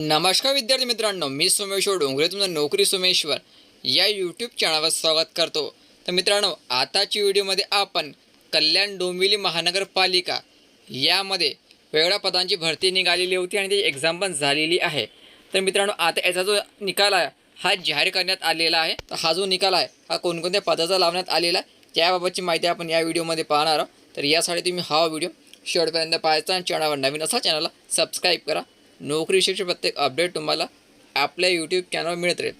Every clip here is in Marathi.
नमस्कार विद्यार्थी मित्रांनो मी सोमेश्वर डोंगरे तुमचं नोकरी सोमेश्वर या यूट्यूब चॅनलवर स्वागत करतो. तर मित्रांनो आताची व्हिडिओमध्ये आपण कल्याण डोंबिवली महानगरपालिका यामध्ये वेगळ्या पदांची भरती निघालेली होती आणि त्याची एक्झाम पण झालेली आहे. तर मित्रांनो आता याचा जो निकाल आहे हा जाहीर करण्यात आलेला आहे. तर हा जो निकाल आहे हा कोणकोणत्या पदाचा लावण्यात आलेला आहे त्याबाबतची माहिती आपण या व्हिडिओमध्ये पाहणार आहोत. तर यासाठी तुम्ही हा व्हिडिओ शेवटपर्यंत पाहायचा आणि चॅनलवर नवीन असा चॅनलला सबस्क्राईब करा. नोकरी प्रत्येक अपडेट तुम्हाला आपल्या यूट्यूब चॅनलवर मिळत राहील.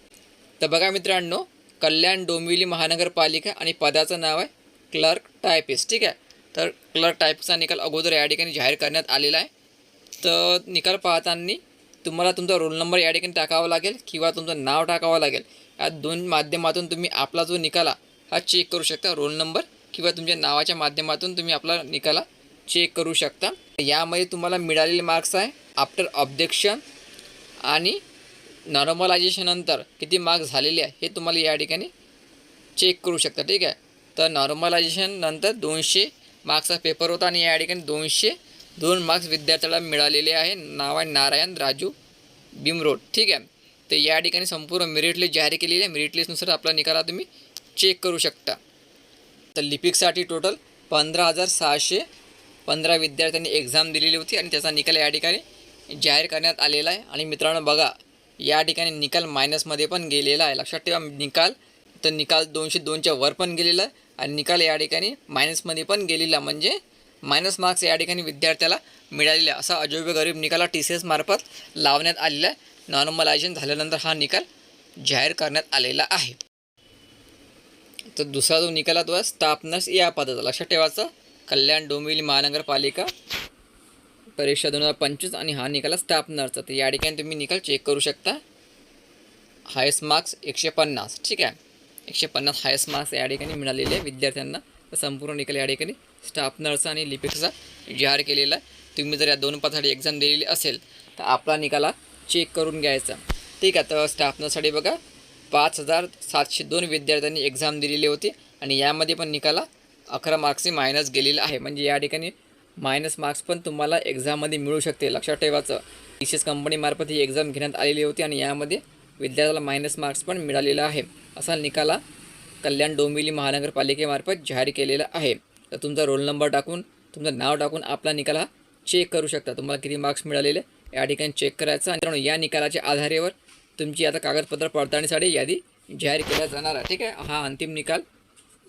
तर बघा मित्रांनो कल्याण डोंबिवली महानगरपालिका आणि पदाचं नाव आहे क्लर्क टायपिस्ट ठीक आहे? तर क्लर्क टायपिस्टचा निकाल अगोदर या ठिकाणी जाहीर करण्यात आलेला आहे. तर निकाल पाहताना तुम्हाला तुमचा रोल नंबर या ठिकाणी टाकावा लागेल किंवा तुमचं नाव टाकावं लागेल. या दोन माध्यमातून तुम्ही आपला जो निकाला हा चेक करू शकता. रोल नंबर किंवा तुमच्या नावाच्या माध्यमातून तुम्ही आपला निकाला चेक करू शकता. यामध्ये तुम्हाला मिळालेले मार्क्स आहे आफ्टर ऑब्जेक्शन आणि नॉर्मलायझेशननंतर किती मार्क्स झालेले आहे हे तुम्हाला या ठिकाणी चेक करू शकता ठीक आहे? तर नॉर्मलायझेशन नंतर दोनशे मार्क्सचा पेपर होता आणि या ठिकाणी दोनशे दोन मार्क्स विद्यार्थ्याला मिळालेले आहे. नाव आहे नारायण राजू बिमरोड ठीक आहे? तर या ठिकाणी संपूर्ण मेरिट लिस्ट जाहीर केलेली आहे. मेरिट लिस्टनुसार आपला निकाला तुम्ही चेक करू शकता. तर लिपिकसाठी टोटल पंधरा हजार सहाशे पंधरा विद्यार्थ्यांनी एक्झाम दिलेली होती आणि त्याचा निकाल या ठिकाणी जाहीर करण्यात आलेला आहे. आणि मित्रांनो बघा या ठिकाणी निकाल मायनसमध्ये पण गेलेला आहे. लक्षात ठेवा निकाल तर निकाल दोनशे दोनच्या वर पण गेलेला आहे आणि निकाल या ठिकाणी मायनसमध्ये पण गेलेला म्हणजे मायनस मार्क्स या ठिकाणी विद्यार्थ्याला मिळालेला असा अजोबे गरीब निकाला टी सी एस मार्फत लावण्यात आलेला आहे. नॉर्मलायझेशन झाल्यानंतर हा निकाल जाहीर करण्यात आलेला आहे. तर दुसरा जो निकाला तो आहे स्टाफ नर्स या पदाचा. लक्षात ठेवायचं कल्याण डोंबिवली महानगरपालिका परीक्षा दोन हजार पंचवीस आणि हा निकाल स्टाफ तर या ठिकाणी तुम्ही निकाल चेक करू शकता. हायस्ट मार्क्स एकशे पन्नास. ठीक आहे? एकशे पन्नास हायस्ट मार्क्स या ठिकाणी मिळालेले आहे विद्यार्थ्यांना. संपूर्ण निकाल या ठिकाणी स्टाफ नर्स आणि लिपिकचा जाहीर केलेला आहे. तुम्ही जर या दोन पाचसाठी एक्झाम दिलेली असेल तर आपला निकाला चेक करून घ्यायचा. ठीक आहे? तर स्टाफ नर्ससाठी बघा पाच हजार सातशे दोन विद्यार्थ्यांनी एक्झाम दिलेली होती आणि यामध्ये पण निकाला अकरा मार्क्सही मायनस गेलेला आहे. म्हणजे या ठिकाणी मायनस मार्क्स पण तुम्हाला एक्झाममध्ये मिळू शकते लक्षात ठेवायचं. टी सी एस कंपनीमार्फत ही एक्झाम घेण्यात आलेली होती आणि यामध्ये विद्यार्थ्याला मायनस मार्क्स पण मिळालेला आहे. असा निकाला कल्याण डोंबिवली महानगरपालिकेमार्फत जाहीर केलेला आहे. तर तुमचा रोल नंबर टाकून तुमचं नाव टाकून आपला निकाल हा चेक करू शकता. तुम्हाला किती मार्क्स मिळालेले या ठिकाणी चेक करायचं आणि या निकालाच्या आधारेवर तुमची आता कागदपत्र पडताळणीसाठी यादी जाहीर केल्या जाणार आहे. ठीक आहे? हा अंतिम निकाल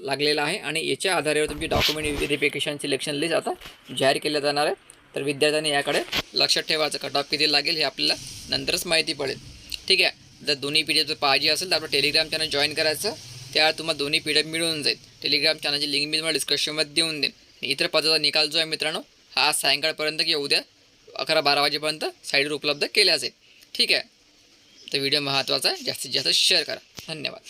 लागलेला आहे आणि याच्या आधारावर तुमची डॉक्युमेंट व्हेरिफिकेशन सिलेक्शन लिस्ट आता जाहीर केल्या जाणार आहे. तर विद्यार्थ्यांनी याकडे लक्षात ठेवायचं कट ऑफ किती लागेल हे आपल्याला नंतरच माहिती पडेल. ठीक आहे. जर दोन्ही पी डी एफ पाहिजे असेल तर आपलं टेलिग्राम चॅनल जॉईन करायचं. त्यावर तुम्हाला दोन्ही पी डी एफ मिळून जाईल. टेलिग्राम चॅनलची लिंक मी तुम्हाला डिस्क्रिप्शनमध्ये देऊन देईन. इतर पदाचा निकाल जो आहे मित्रांनो हा आज सायंकाळपर्यंत किंवा उद्या अकरा बारा वाजेपर्यंत साईडवर उपलब्ध केल्या जाईल. ठीक आहे. तर व्हिडिओ महत्त्वाचा आहे. जास्तीत जास्त शेअर करा. धन्यवाद.